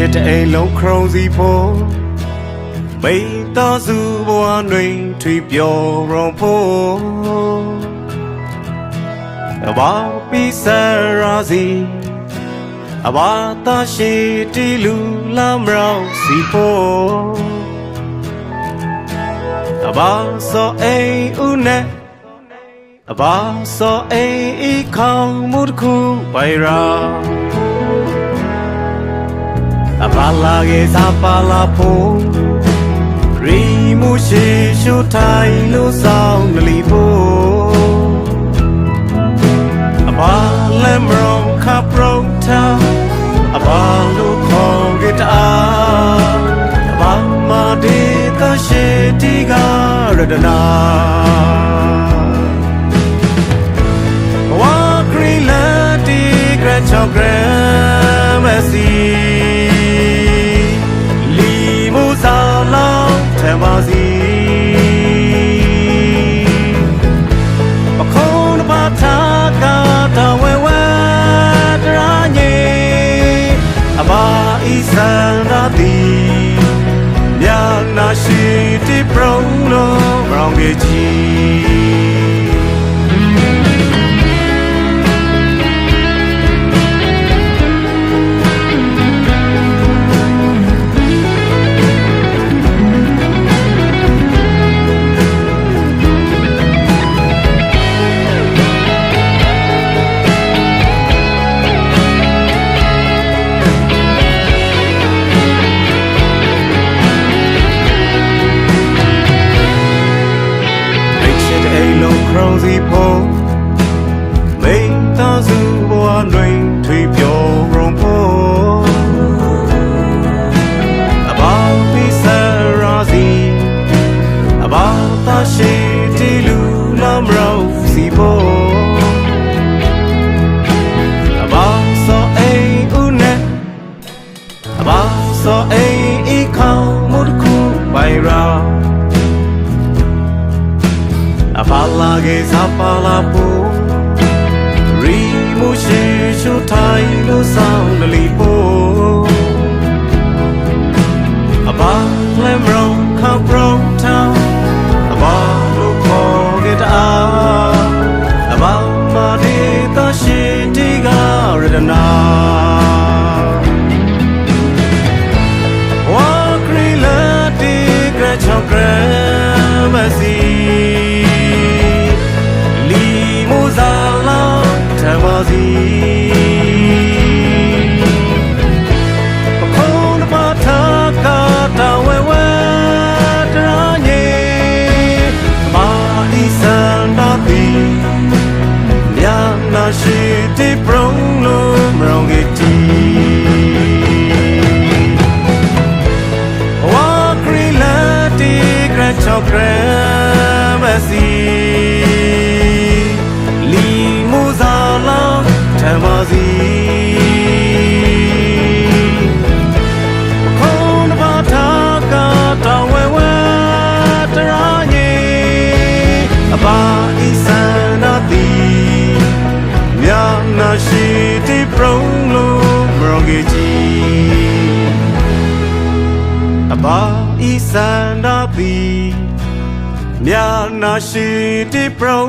ချစ်တဲ့အိမ်လုံးခရုံးစီဖို့မိတော်စုဘဝတွင်ထွေပြောရုံဖို့အဘာပီစရာစီအဘာတရှိတီလူလာမရောစီဖို့အဘာစောအိမ်ဦးနဲ့အဘာစောအိမ်ဤခေါင်မှုတစ်ခုပိုင်ရာ အပါလာကေစာပါလာဖို့ရီမှုရှိရှုထိုင်လို့ဆောင်နလီဖို့အပါလက်မရောခပ်ပရုံတာအပါလို့ခေါ်ကြတာအပါမဒေသရှိတီကရဒနာဝါခရီလာတီဂရချောဂရမ စန္ဒတိမြာနာရှိတိပရုံလုံးရောင်ကြီး ရှိတီလူလမ်းရောစီဖို့အဘောင်းစောအိမ်ဦးနဲ့အဘောင်းစောအိမ်ဤခေါင်မှုတစ်ခုပိုင်ရာအပါလာကေစာပါလာပူရီမှုရှိရှုထိုင်လို့ဆောင်လလီပူ deep breath. ရှိတိပရုံလုံးမရောဂေကြီးအဘာဤစန္ဒတိမြာနာရှိတိပရုံ